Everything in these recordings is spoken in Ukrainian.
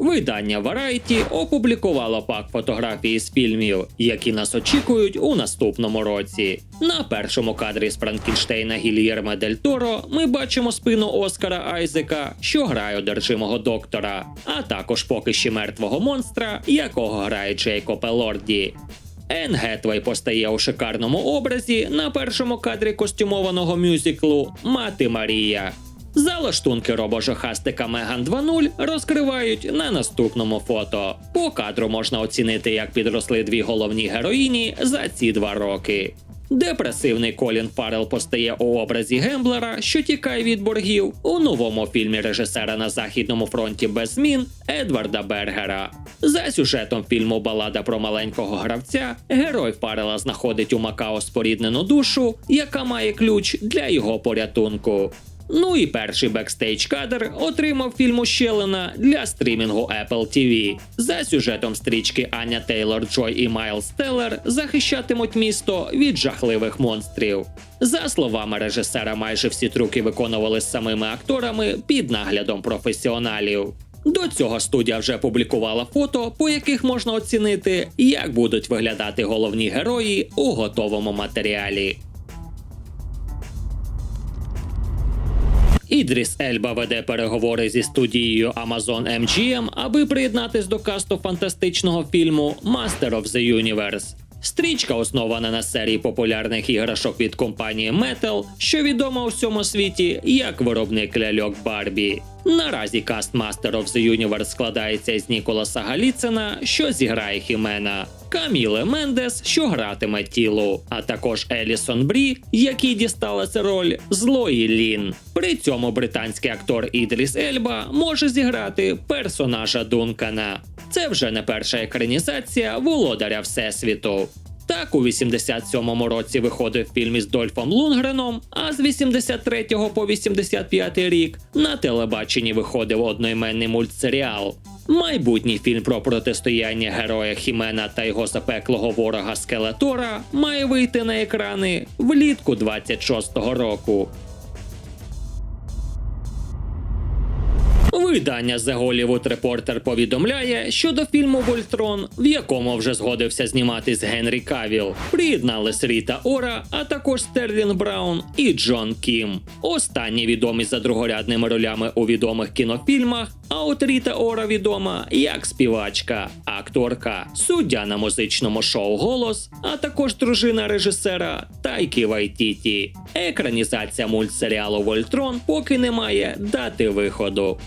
Видання Variety опублікувало пак фотографії з фільмів, які нас очікують у наступному році. На першому кадрі з Франкенштейна Гільєрме Дель Торо ми бачимо спину Оскара Айзека, що грає одержимого доктора, а також поки ще мертвого монстра, якого грає Джейкоб Елорді. Енн Гетвей постає у шикарному образі на першому кадрі костюмованого мюзиклу Мати Марія. Залаштунки робожохастика Меган 2.0 розкривають на наступному фото. По кадру можна оцінити, як підросли дві головні героїні за ці два роки. Депресивний Колін Фаррелл постає у образі Гемблера, що тікає від боргів у новому фільмі режисера на західному фронті без змін Едварда Бергера. За сюжетом фільму Балада про маленького гравця герой Фаррела знаходить у Макао споріднену душу, яка має ключ для його порятунку. Ну і перший бекстейдж кадр отримав фільм Ущелина для стрімінгу Apple TV. За сюжетом стрічки Аня Тейлор Джой і Майлз Теллер захищатимуть місто від жахливих монстрів. За словами режисера, майже всі трюки виконували самими акторами під наглядом професіоналів. До цього студія вже публікувала фото, по яких можна оцінити, як будуть виглядати головні герої у готовому матеріалі. Ідріс Ельба веде переговори зі студією Amazon MGM, аби приєднатись до касту фантастичного фільму Master of the Universe. Стрічка основана на серії популярних іграшок від компанії Mattel, що відома у всьому світі як виробник ляльок Барбі. Наразі каст Master of the Universe складається із Ніколаса Галіцина, що зіграє Хімена, Каміле Мендес, що гратиме тілу, а також Елісон Брі, якій дісталася роль злої Лін. При цьому британський актор Ідріс Ельба може зіграти персонажа Дункана. Це вже не перша екранізація володаря Всесвіту. Так, у 87-му році виходив фільм із Дольфом Лунгреном, а з 83 по 85 рік на телебаченні виходив одноіменний мультсеріал. Майбутній фільм про протистояння героя Хімена та його запеклого ворога Скелетора має вийти на екрани влітку 26-го року. Видання The Hollywood Reporter повідомляє, що до фільму Вольтрон, в якому вже згодився зніматись Генрі Кавіл, приєднались Ріта Ора, а також Стерлін Браун і Джон Кім. Останні відомі за другорядними ролями у відомих кінофільмах. А от Ріта Ора відома як співачка, акторка, суддя на музичному шоу Голос, а також дружина режисера Тайкі Вайтіті. Екранізація мультсеріалу Вольтрон поки не має дати виходу.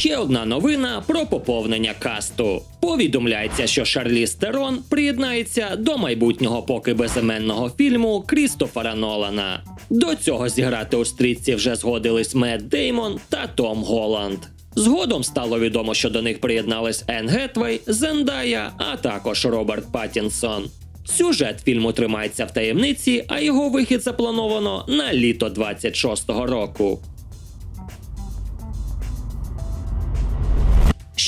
Ще одна новина про поповнення касту. Повідомляється, що Шарлі Стерон приєднається до майбутнього поки безіменного фільму Крістофера Нолана. До цього зіграти у стрічці вже згодились Мед Деймон та Том Голланд. Згодом стало відомо, що до них приєднались Енн Гетвей, Зендая, а також Роберт Паттінсон. Сюжет фільму тримається в таємниці, а його вихід заплановано на літо 26-го року.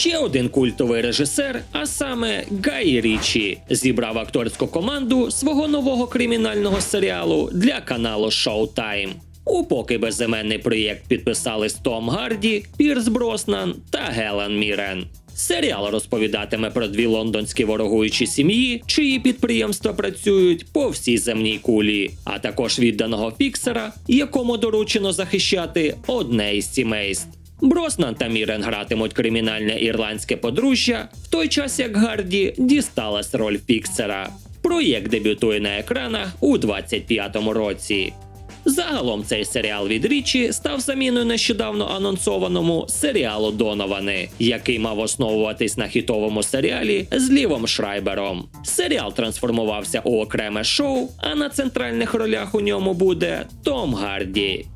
Ще один культовий режисер, а саме Гай Річі, зібрав акторську команду свого нового кримінального серіалу для каналу Showtime. У поки безіменний проєкт підписались Том Гарді, Пірс Броснан та Гелен Мірен. Серіал розповідатиме про дві лондонські ворогуючі сім'ї, чиї підприємства працюють по всій земній кулі, а також відданого фіксера, якому доручено захищати одне із сімейств. Броснан та Мірен гратимуть кримінальне ірландське подружжя, в той час як Гарді дісталась роль фіксера. Проєкт дебютує на екранах у 25-му році. Загалом цей серіал від Річі став заміною нещодавно анонсованому серіалу Доновани, який мав основуватись на хітовому серіалі з Лівом Шрайбером. Серіал трансформувався у окреме шоу, а на центральних ролях у ньому буде Том Гарді.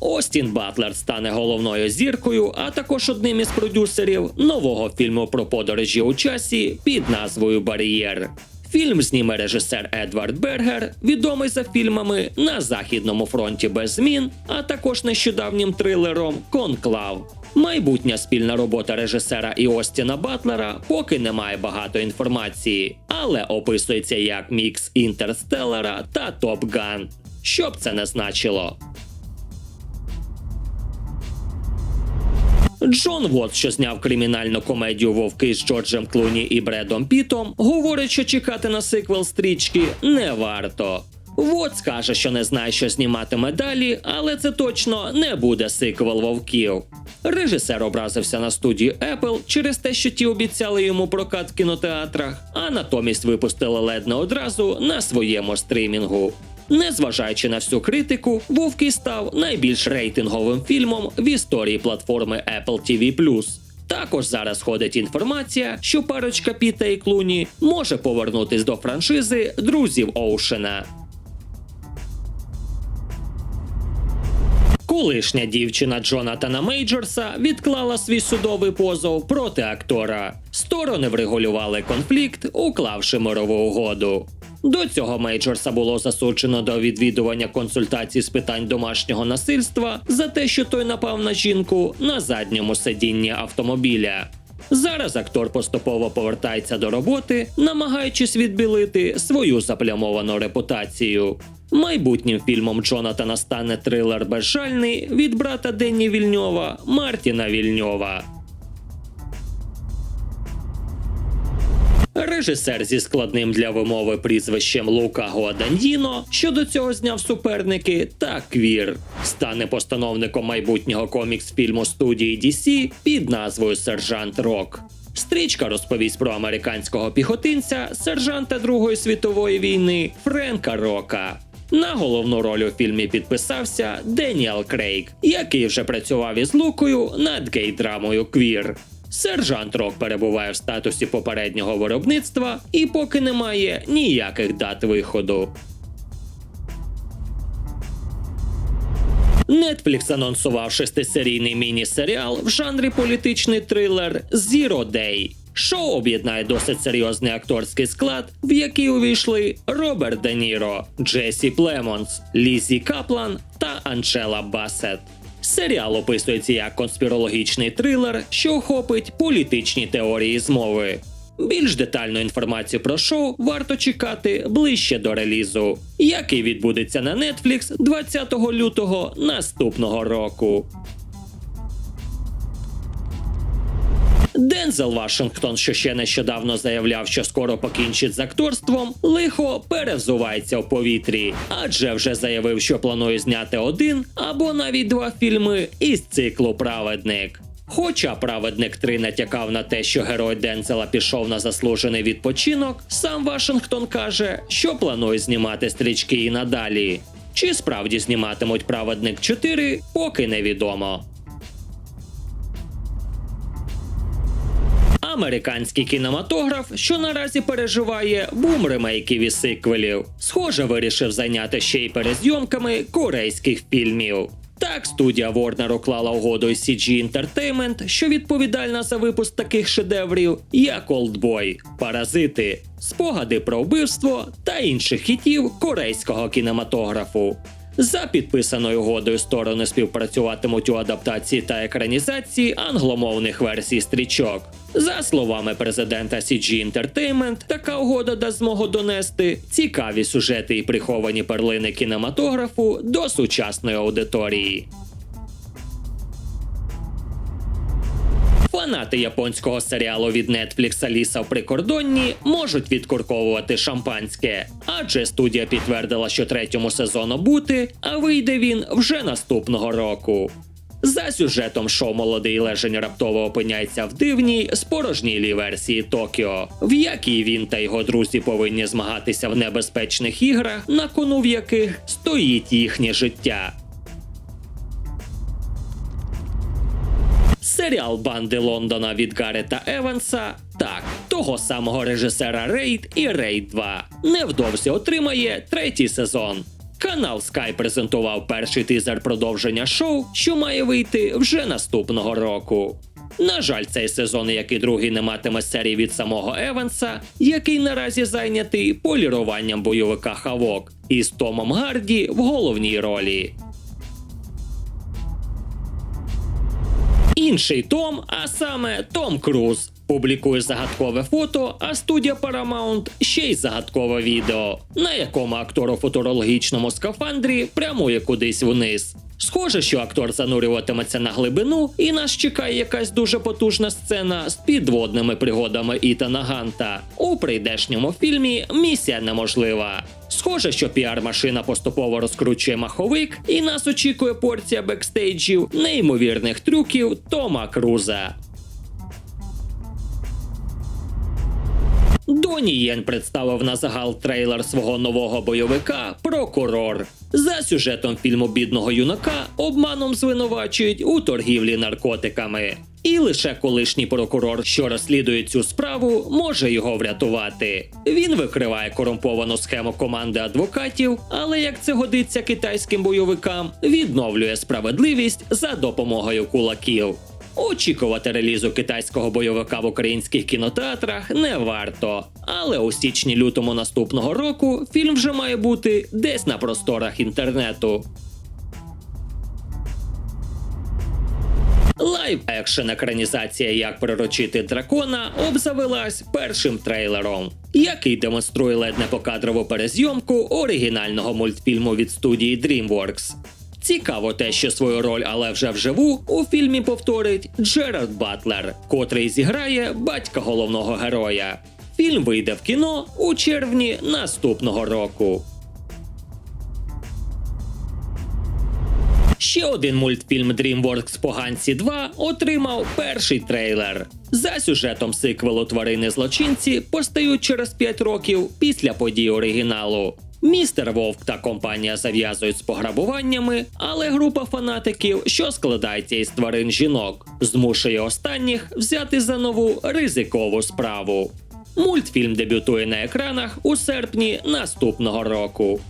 Остін Батлер стане головною зіркою, а також одним із продюсерів нового фільму про подорожі у часі під назвою Бар'єр. Фільм зніме режисер Едвард Бергер, відомий за фільмами на Західному фронті без змін, а також нещодавнім трилером Конклав. Майбутня спільна робота режисера і Остіна Батлера поки не має багато інформації, але описується як мікс Інтерстеллара та Топ Ган. що б це не значило. Джон Вот, що зняв кримінальну комедію Вовки з Джорджем Клуні і Бредом Пітом, говорить, що чекати на сиквел стрічки не варто. Вот скаже, що не знає, що зніматиме далі, але це точно не буде сиквел вовків. Режисер образився на студію Apple через те, що ті обіцяли йому прокат в кінотеатрах, а натомість випустили ледь не одразу на своєму стрімінгу. Незважаючи на всю критику, Вовки став найбільш рейтинговим фільмом в історії платформи Apple TV+. Також зараз ходить інформація, що парочка Піта і Клуні може повернутись до франшизи друзів Оушена. Колишня дівчина Джонатана Мейджорса відклала свій судовий позов проти актора. Сторони врегулювали конфлікт, уклавши мирову угоду. До цього Мейджорса було засуджено до відвідування консультацій з питань домашнього насильства за те, що той напав на жінку на задньому сидінні автомобіля. Зараз актор поступово повертається до роботи, намагаючись відбілити свою заплямовану репутацію. Майбутнім фільмом Джонатана стане трилер Безжальний від брата Денні Вільньова Мартіна Вільньова. Режисер зі складним для вимови прізвищем Лука Гуадандіно, що до цього зняв суперники та Квір, стане постановником майбутнього комікс-фільму студії DC під назвою Сержант Рок. Стрічка розповість про американського піхотинця, сержанта Другої світової війни Френка Рока. На головну роль у фільмі підписався Деніел Крейг, який вже працював із Лукою над гей-драмою Квір. Сержант Рок перебуває в статусі попереднього виробництва і поки немає ніяких дат виходу. Netflix анонсував шестисерійний міні-серіал в жанрі політичний трилер Zero Day. Шоу об'єднає досить серйозний акторський склад, в який увійшли Роберт Де Ніро, Джесі Племонс, Лізі Каплан та Анчела Басет. Серіал описується як конспірологічний трилер, що охопить політичні теорії змови. Більш детальну інформацію про шоу варто чекати ближче до релізу, який відбудеться на Netflix 20 лютого наступного року. Дензел Вашингтон, що ще нещодавно заявляв, що скоро покінчить з акторством, лихо перевзувається в повітрі, адже вже заявив, що планує зняти один або навіть два фільми із циклу Праведник. Хоча праведник 3 натякав на те, що герой Дензела пішов на заслужений відпочинок, сам Вашингтон каже, що планує знімати стрічки і надалі. Чи справді зніматимуть праведник 4, поки невідомо. Американський кінематограф, що наразі переживає бум ремейків і сиквелів, схоже, вирішив зайняти ще й перезйомками корейських фільмів. Так, студія Warner уклала угоду із CG Entertainment, що відповідальна за випуск таких шедеврів, як Oldboy, Паразити, спогади про вбивство та інших хітів корейського кінематографу. За підписаною угодою сторони співпрацюватимуть у адаптації та екранізації англомовних версій стрічок. За словами президента CG Entertainment, така угода дасть змогу донести цікаві сюжети і приховані перлини кінематографу до сучасної аудиторії. Фанати японського серіалу від Netflix Аліса в прикордонні можуть відкурковувати шампанське, адже студія підтвердила, що третьому сезону бути, а вийде він вже наступного року. За сюжетом шоу молодий лежень раптово опиняється в дивній спорожнілій версії Токіо, в якій він та його друзі повинні змагатися в небезпечних іграх, на кону в яких стоїть їхнє життя. Серіал Банди Лондона від Гарета Еванса. Так, того самого режисера Рейд і Рейд 2 невдовзі отримає третій сезон. Канал Sky презентував перший тизер продовження шоу, що має вийти вже наступного року. На жаль, цей сезон, як і другий, не матиме серії від самого Еванса, який наразі зайнятий поліруванням бойовика Хавок із Томом Гарді в головній ролі. Інший Том, а саме Том Круз, публікує загадкове фото, а студія Paramount ще й загадкове відео, на якому актор у футурологічному скафандрі прямує кудись вниз. Схоже, що актор занурюватиметься на глибину, і нас чекає якась дуже потужна сцена з підводними пригодами Ітана Ганта. У прийдешньому фільмі Місія неможлива. Схоже, що піар-машина поступово розкручує маховик, і нас очікує порція бекстейджів неймовірних трюків Тома Круза. Доні Єн представив на загал трейлер свого нового бойовика Прокурор. За сюжетом фільму бідного юнака обманом звинувачують у торгівлі наркотиками. І лише колишній прокурор, що розслідує цю справу, може його врятувати. Він викриває корумповану схему команди адвокатів, але як це годиться китайським бойовикам, відновлює справедливість за допомогою кулаків. Очікувати релізу китайського бойовика в українських кінотеатрах не варто. Але у січні-лютому наступного року фільм вже має бути десь на просторах інтернету. Лайв екшен екранізація Як приручити дракона обзавелась першим трейлером, який демонструє ледь не покадрову перезйомку оригінального мультфільму від студії DreamWorks. Цікаво те, що свою роль, але вже вживу у фільмі повторить Джерард Батлер, котрий зіграє батька головного героя. Фільм вийде в кіно у червні наступного року. Ще один мультфільм DreamWorks Поганці 2 отримав перший трейлер. За сюжетом сиквелу тварини злочинці постають через 5 років після подій оригіналу. Містер Вовк та компанія зав'язують з пограбуваннями, але група фанатиків, що складається із тварин жінок, змушує останніх взяти за нову ризикову справу. Мультфільм дебютує на екранах у серпні наступного року.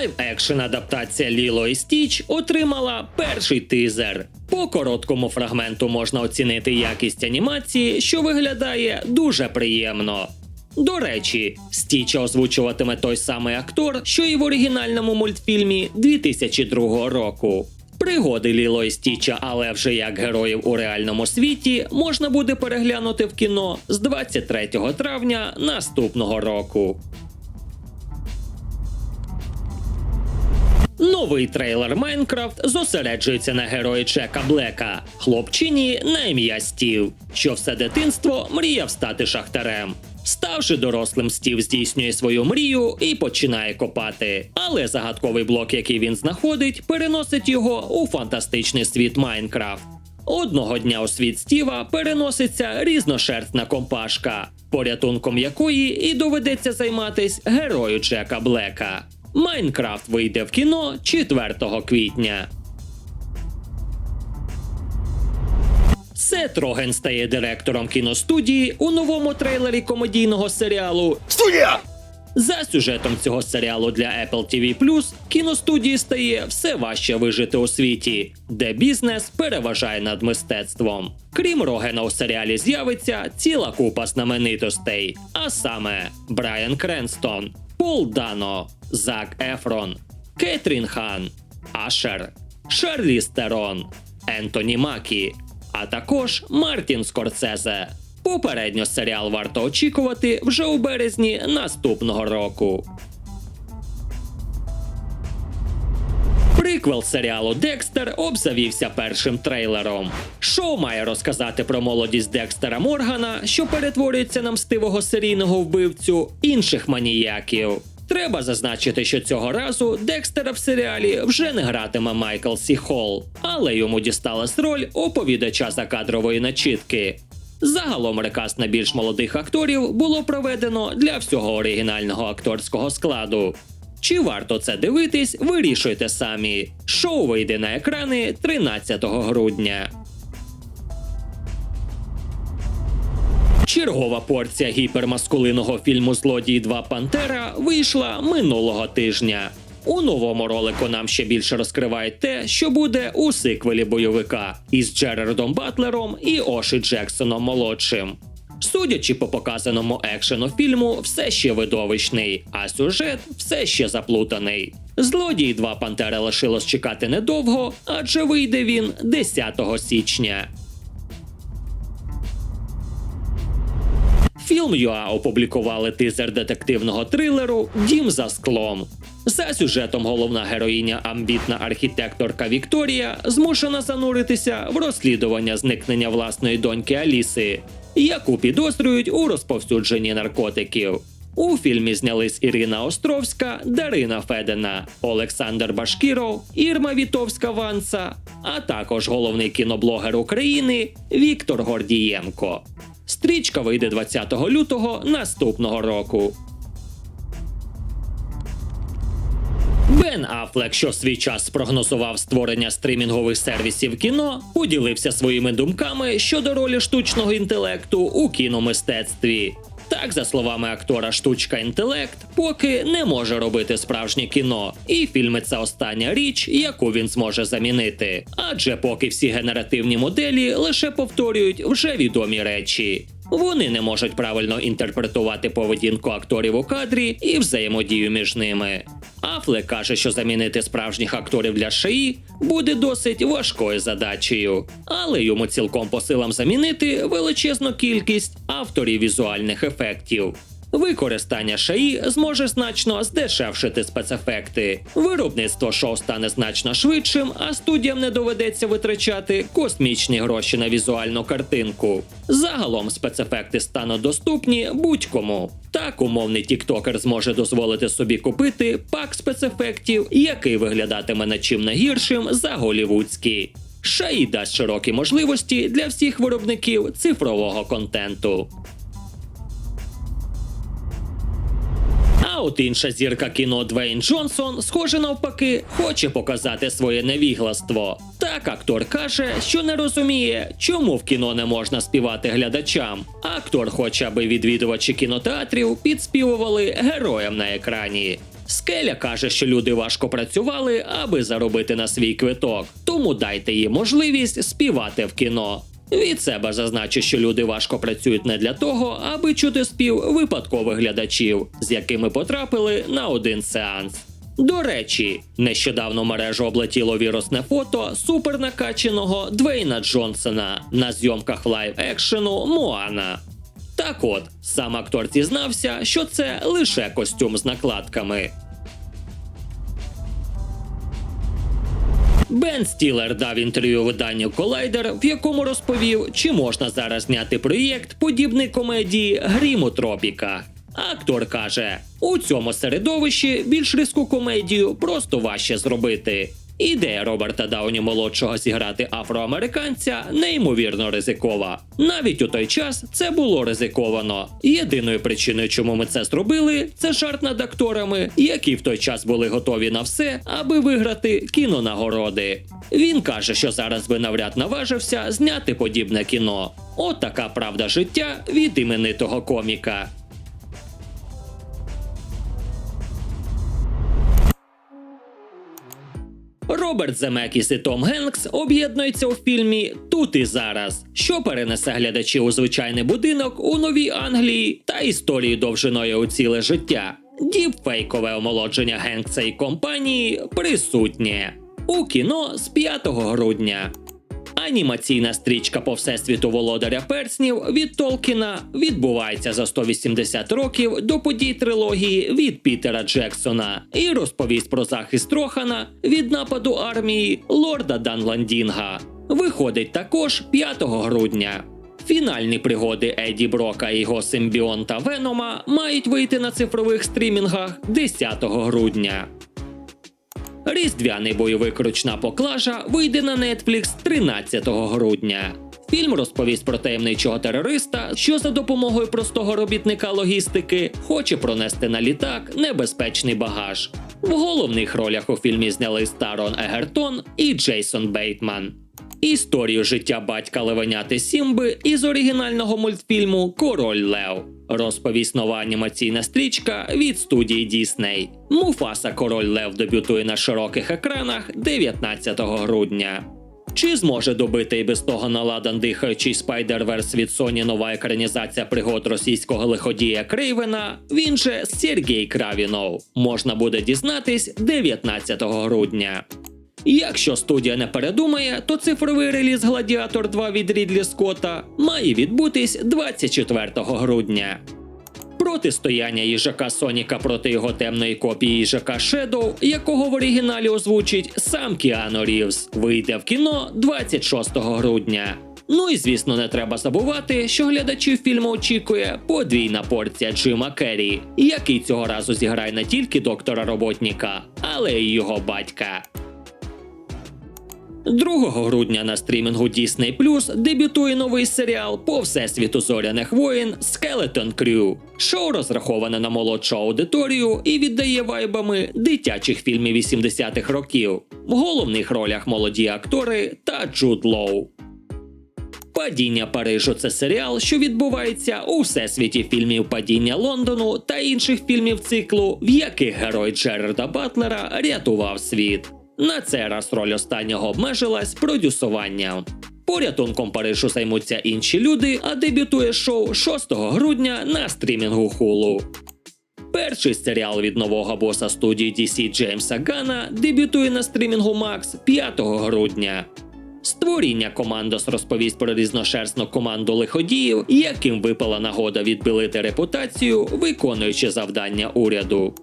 Лайв екшен адаптація Ліло і Стіч отримала перший тизер. По короткому фрагменту можна оцінити якість анімації, що виглядає дуже приємно. До речі, Стіча озвучуватиме той самий актор, що і в оригінальному мультфільмі 2002 року. Пригоди Ліло і Стіча, але вже як героїв у реальному світі, можна буде переглянути в кіно з 23 травня наступного року. Новий трейлер Майнкрафт зосереджується на герої Чека Блека, хлопчині на ім'я Стів, що все дитинство мріяв стати шахтарем. Ставши дорослим, Стів здійснює свою мрію і починає копати. Але загадковий блок, який він знаходить, переносить його у фантастичний світ Майнкрафт. Одного дня у світ Стіва переноситься різношерстна компашка, порятунком якої і доведеться займатись герою Джека Блека. Майнкрафт вийде в кіно 4 квітня. Сет Роген стає директором кіностудії у новому трейлері комедійного серіалу Студія! за сюжетом цього серіалу для Apple TV+, кіностудії стає все важче вижити у світі, де бізнес переважає над мистецтвом. Крім Рогена у серіалі з'явиться ціла купа знаменитостей, а саме Брайан Кренстон, Пол Дано, Зак Ефрон, Кетрін Хан, Ашер, Шарлі Стерон, Ентоні Макі, а також Мартін Скорсезе. Попередньо серіал варто очікувати вже у березні наступного року. Приквел серіалу Декстер обзавівся першим трейлером. Шоу має розказати про молодість Декстера Моргана, що перетворюється на мстивого серійного вбивцю інших маніяків. Треба зазначити, що цього разу Декстера в серіалі вже не гратиме Майкл Сі Холл, але йому дісталась роль оповідача закадрової начітки. Загалом рекаст на більш молодих акторів було проведено для всього оригінального акторського складу. Чи варто це дивитись, вирішуйте самі. Шоу вийде на екрани 13 грудня. Чергова порція гіпермаскулинного фільму Злодії 2 Пантера вийшла минулого тижня. У новому ролику нам ще більше розкривають те, що буде у сиквелі бойовика із Джерардом Батлером і Оші Джексоном молодшим. Судячи по показаному екшену фільму, все ще видовищний, а сюжет все ще заплутаний. Злодій 2 Пантери лишилось чекати недовго, адже вийде він 10 січня. Фільм ЮА опублікували тизер детективного трилеру Дім за склом. За сюжетом головна героїня амбітна архітекторка Вікторія змушена зануритися в розслідування зникнення власної доньки Аліси, яку підозрюють у розповсюдженні наркотиків. У фільмі знялись Ірина Островська, Дарина Федена, Олександр Башкіров, Ірма Вітовська Ванса, а також головний кіноблогер України Віктор Гордієнко. Стрічка вийде 20 лютого наступного року. Бен Афлек, що свій час спрогнозував створення стримінгових сервісів кіно, поділився своїми думками щодо ролі штучного інтелекту у кіномистецтві. Так, за словами актора, штучка інтелект поки не може робити справжнє кіно, і фільми це остання річ, яку він зможе замінити. Адже поки всі генеративні моделі лише повторюють вже відомі речі. Вони не можуть правильно інтерпретувати поведінку акторів у кадрі і взаємодію між ними. Афлек каже, що замінити справжніх акторів для шиї буде досить важкою задачею, але йому цілком по силам замінити величезну кількість авторів візуальних ефектів. Використання шаї зможе значно здешевшити спецефекти. Виробництво шоу стане значно швидшим, а студіям не доведеться витрачати космічні гроші на візуальну картинку. Загалом спецефекти стануть доступні будь-кому. Так, умовний тіктокер зможе дозволити собі купити пак спецефектів, який виглядатиме не чим не гіршим за голівудський. Шаї дасть широкі можливості для всіх виробників цифрового контенту. От інша зірка кіно Двейн Джонсон, схоже навпаки, хоче показати своє невігластво. Так актор каже, що не розуміє, чому в кіно не можна співати глядачам. Актор хоче, аби відвідувачі кінотеатрів підспівували героям на екрані. Скеля каже, що люди важко працювали, аби заробити на свій квиток, тому дайте їм можливість співати в кіно. Від себе зазначу, що люди важко працюють не для того, аби чути спів випадкових глядачів, з якими потрапили на один сеанс. До речі, нещодавно мережу облетіло вірусне фото супернакаченого Двейна Джонсона на зйомках лайв екшену Моана. Так от, сам актор зізнався, що це лише костюм з накладками. Бен Стілер дав інтерв'ю виданню Collider, в якому розповів, чи можна зараз зняти проєкт подібний комедії Грімотропіка. Актор каже: у цьому середовищі більш різку комедію просто важче зробити. Ідея Роберта Дауні молодшого зіграти афроамериканця неймовірно ризикова. Навіть у той час це було ризиковано. Єдиною причиною, чому ми це зробили, це жарт над акторами, які в той час були готові на все, аби виграти кінонагороди. Він каже, що зараз би навряд наважився зняти подібне кіно. От така правда життя від іменитого коміка. Роберт Земекіс і Том Генкс об'єднуються у фільмі Тут і зараз, що перенесе глядачів у звичайний будинок у Новій Англії та історії довжиною у ціле життя. Діпфейкове омолодження Генкса і компанії присутнє у кіно з 5 грудня. Анімаційна стрічка по всесвіту володаря перснів від Толкіна відбувається за 180 років до подій трилогії від Пітера Джексона і розповість про захист Рохана від нападу армії лорда Данландінга. Виходить також 5 грудня. Фінальні пригоди Еді Брока і його симбіонта Венома мають вийти на цифрових стрімінгах 10 грудня. Різдвяний бойовик ручна поклажа вийде на Netflix 13 грудня. Фільм розповість про таємничого терориста, що за допомогою простого робітника логістики хоче пронести на літак небезпечний багаж. В головних ролях у фільмі зняли Старон Егертон і Джейсон Бейтман. Історію життя батька Левеняти Сімби із оригінального мультфільму Король Лев. Розповість нова анімаційна стрічка від студії Дісней. Муфаса Король Лев дебютує на широких екранах 19 грудня. Чи зможе добити і без того наладан дихаючий Spider-Verse від Sony нова екранізація пригод російського лиходія Крейвена? Він же Сергій Кравінов. Можна буде дізнатись 19 грудня. Якщо студія не передумає, то цифровий реліз Гладіатор 2 від Рідлі Скотта має відбутись 24 грудня. Протистояння їжака Соніка проти його темної копії їжака Shadow, якого в оригіналі озвучить сам Кіано Рівз, вийде в кіно 26 грудня. Ну і звісно, не треба забувати, що глядачів фільму очікує подвійна порція Джима Керрі, який цього разу зіграє не тільки доктора роботника, але й його батька. 2 грудня на стрімінгу Disney Plus дебютує новий серіал по всесвіту зоряних воїн Skeleton Crew. Шоу розраховане на молодшу аудиторію і віддає вайбами дитячих фільмів 80-х років. В головних ролях молоді актори та Джуд Лоу. Падіння Парижу це серіал, що відбувається у всесвіті фільмів Падіння Лондону та інших фільмів циклу, в яких герой Джерарда Батлера рятував світ. На цей раз роль останнього обмежилась продюсуванням. Порятунком Парижу займуться інші люди, а дебютує шоу 6 грудня на стрімінгу Hulu. Перший серіал від нового боса студії DC Джеймса Гана дебютує на стрімінгу Max 5 грудня. Створіння Командос розповість про різношерстну команду лиходіїв, яким випала нагода відбилити репутацію, виконуючи завдання уряду.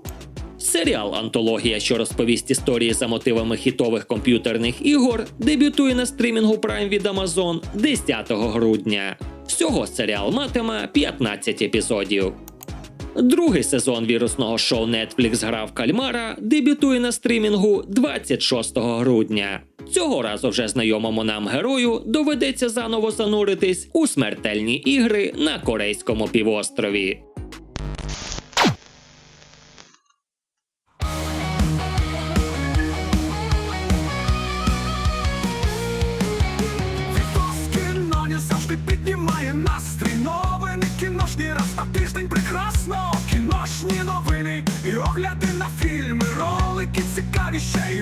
Серіал Антологія, що розповість історії за мотивами хітових комп'ютерних ігор, дебютує на стрімінгу Prime від Amazon 10 грудня. Всього серіал матиме 15 епізодів. Другий сезон вірусного шоу Netflix Гра в Кальмара дебютує на стрімінгу 26 грудня. Цього разу вже знайомому нам герою доведеться заново зануритись у смертельні ігри на корейському півострові. І ще